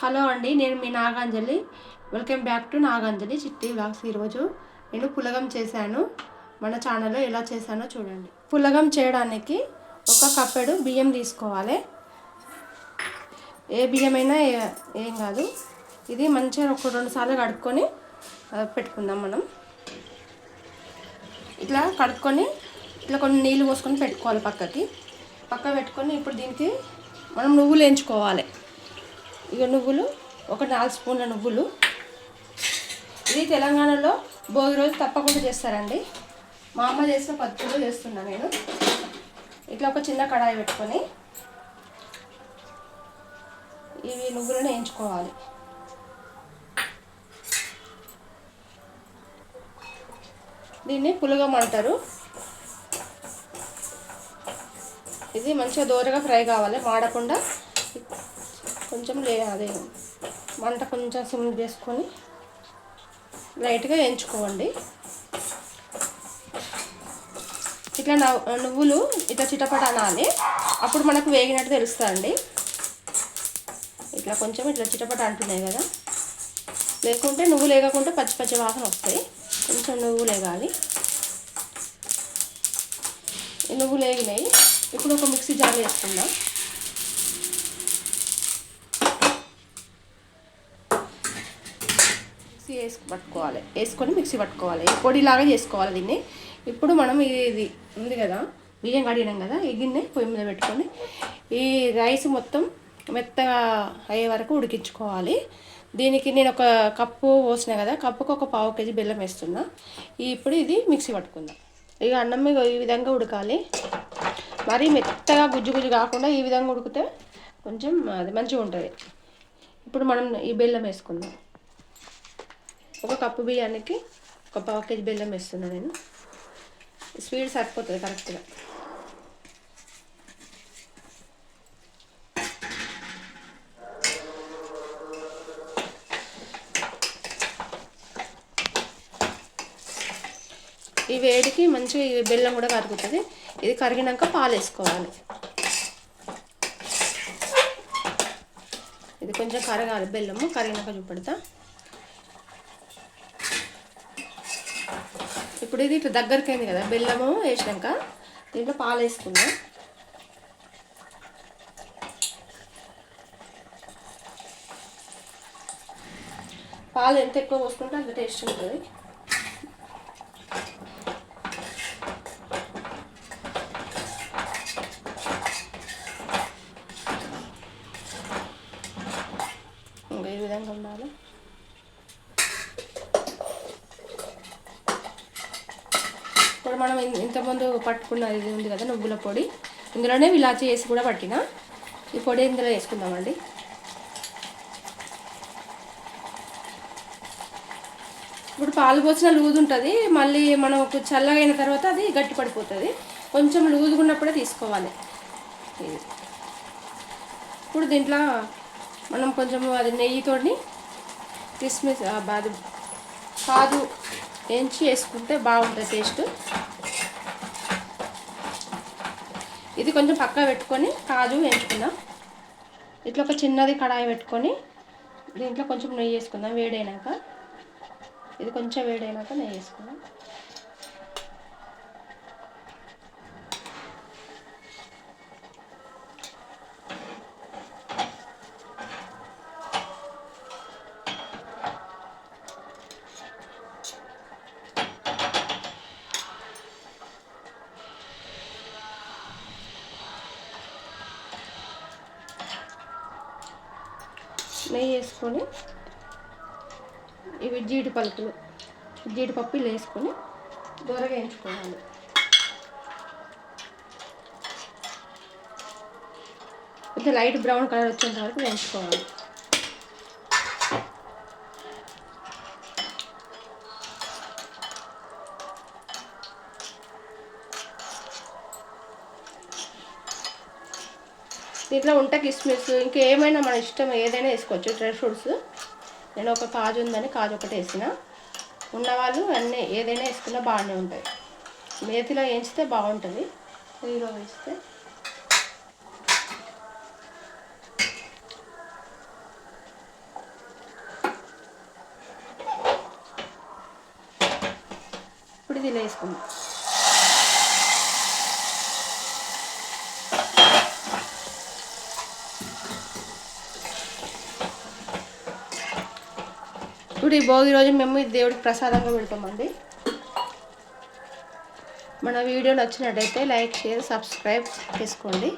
Hello అండి నేను మీ Naganjali. Welcome back to Naganjali Chitti blogs ఈరోజు. నేను పులగం చేశాను. మన ఛానల్లో ఎలా చేశానో చూడండి. పులగం చేయడానికి ఒక కప్పెడు బియ్యం తీసుకోవాలి. ఏ బియ్యమైనా ఏం కాదు. ఇది మంచిగా ఒక రెండు సార్లు కడుక్కొని పెట్టుకుందాం మనం. ఇట్లా కడుక్కొని ఇట్లా కొన్ని నీళ్ళు పోసుకొని పెట్టుకోవాలి పక్కకి. పక్క పెట్టుకొని ఇప్పుడు దీనికి మనం నువ్వులు వేయించుకోవాలి. ఇక నువ్వులు ఒక నాలుగు స్పూన్ల నువ్వులు. ఇది తెలంగాణలో భోగి రోజు తప్పకుండా చేస్తారండి. మా అమ్మ చేసిన పద్ధతిలో చేస్తున్నా నేను. ఇట్లా ఒక చిన్న కడాయి పెట్టుకొని ఇవి నువ్వులను వేయించుకోవాలి. దీన్ని పులగం అంటారు. ఇది మంచిగా దోరగా ఫ్రై కావాలి మాడకుండా కొంచెం లే అదే మంట కొంచెం సిమ్ చేసుకొని లైట్గా వేయించుకోండి ఇట్లా నవ్- నువ్వులు ఇట్లా చిటపట అనాలి. అప్పుడు మనకు వేగినట్టు తెలుస్తుందండి ఇట్లా కొంచెం ఇట్లా చిటపట అంటున్నాయి కదా. లేకుంటే నువ్వు లేకుంటే పచ్చి పచ్చి వాసన వస్తాయి. కొంచెం నువ్వు లేగాలి. నువ్వు లేగినాయి. ఇప్పుడు ఒక మిక్సీ జార్ వేసుకుందాం. మిక్సీ వేసి పట్టుకోవాలి. వేసుకొని మిక్సీ పట్టుకోవాలి. పొడిలాగా చేసుకోవాలి దీన్ని. ఇప్పుడు మనం ఇది ఇది ఉంది కదా బియ్యం కడిగినాం కదా ఈ గిన్నె పొయ్యి మీద పెట్టుకొని ఈ రైస్ మొత్తం మెత్తగా అయ్యే వరకు ఉడికించుకోవాలి. దీనికి నేను ఒక కప్పు పోసిన కదా కప్పుకు ఒక పావు కేజీ బెల్లం వేస్తున్నా. ఇప్పుడు ఇది మిక్సీ పట్టుకుందాం. ఇక అన్నం మీద ఈ విధంగా ఉడకాలి. మరీ మెత్తగా గుజ్జు గుజ్జు కాకుండా ఈ విధంగా ఉడికితే కొంచెం అది మంచిగా ఉంటుంది. ఇప్పుడు మనం ఈ బెల్లం వేసుకుందాం. ఒక కప్పు బియ్యానికి ఒక పావు కేజీ బెల్లం వేస్తున్నా నేను. స్వీట్ సరిపోతుంది కరెక్ట్గా ఈ వేడికి మంచి బెల్లం కూడా కరుగుతుంది. ఇది కరిగినాక పాలు వేసుకోవాలి. ఇది కొంచెం కరగాలి బెల్లము కరిగినాక చూపెడతా. ఇప్పుడు ఇది ఇట్లా దగ్గరికి అయింది కదా బెల్లము వేసినాక దీంట్లో పాలు వేసుకుందాం. పాలు ఎంత ఎక్కువ పోసుకుంటే అంత టేస్ట్ ఉంటుంది ఇంకా ఈ విధంగా ఉండాలి ఇప్పుడు మనం ఇంతకుముందు పట్టుకున్న ఇది ఉంది కదా నువ్వుల పొడి. ఇందులోనే ఇలాచి వేసి కూడా పట్టిన. ఈ పొడి ఇందులో వేసుకుందామండి. ఇప్పుడు పాలు పోసిన లూజ్ ఉంటుంది. మళ్ళీ మనం ఒక చల్లగా అయిన తర్వాత అది గట్టి పడిపోతుంది. కొంచెం లూజ్గా ఉన్నప్పుడే తీసుకోవాలి. ఇది. ఇప్పుడు దీంట్లో మనం కొంచెం అది నెయ్యితోని కిస్మిస్ బాదు కాదు వేయించి వేసుకుంటే బాగుంటుంది టేస్ట్. ఇది కొంచెం పక్క పెట్టుకొని కాజు వేయించుకుందాం. ఇట్లా ఒక చిన్నది కడాయి పెట్టుకొని దీంట్లో కొంచెం నెయ్యి వేసుకుందాం వేడైనాక. ఇది కొంచెం వేడైనాక నెయ్యి వేసుకుందాం. నెయ్యి వేసుకొని ఇవి జీడి పలుకులు వేసుకొని దూరగా వేయించుకోవాలి. కొంచెం లైట్ బ్రౌన్ కలర్ వచ్చేంత వరకు వేయించుకోవాలి. దీంట్లో ఉంటే కిస్మిస్ ఇంకా ఏమైనా మన ఇష్టం ఏదైనా వేసుకోవచ్చు. డ్రై ఫ్రూట్స్ నేను ఒక కాజు ఉందని కాజు ఒకటి వేసిన. ఉన్నవాళ్ళు అన్నీ ఏదైనా వేసుకున్నా బాగానే ఉంటాయి. మేతిలో వేయించితే బాగుంటుంది. నెయ్యిలో వేస్తే. ఇప్పుడు ఇది వేసుకుందాం. ఇప్పుడు ఈ భోగి రోజు మేము దేవుడికి ప్రసాదంగా పెడతామండి. మన వీడియో నచ్చినట్టయితే లైక్ షేర్ సబ్స్క్రైబ్ చేసుకోండి.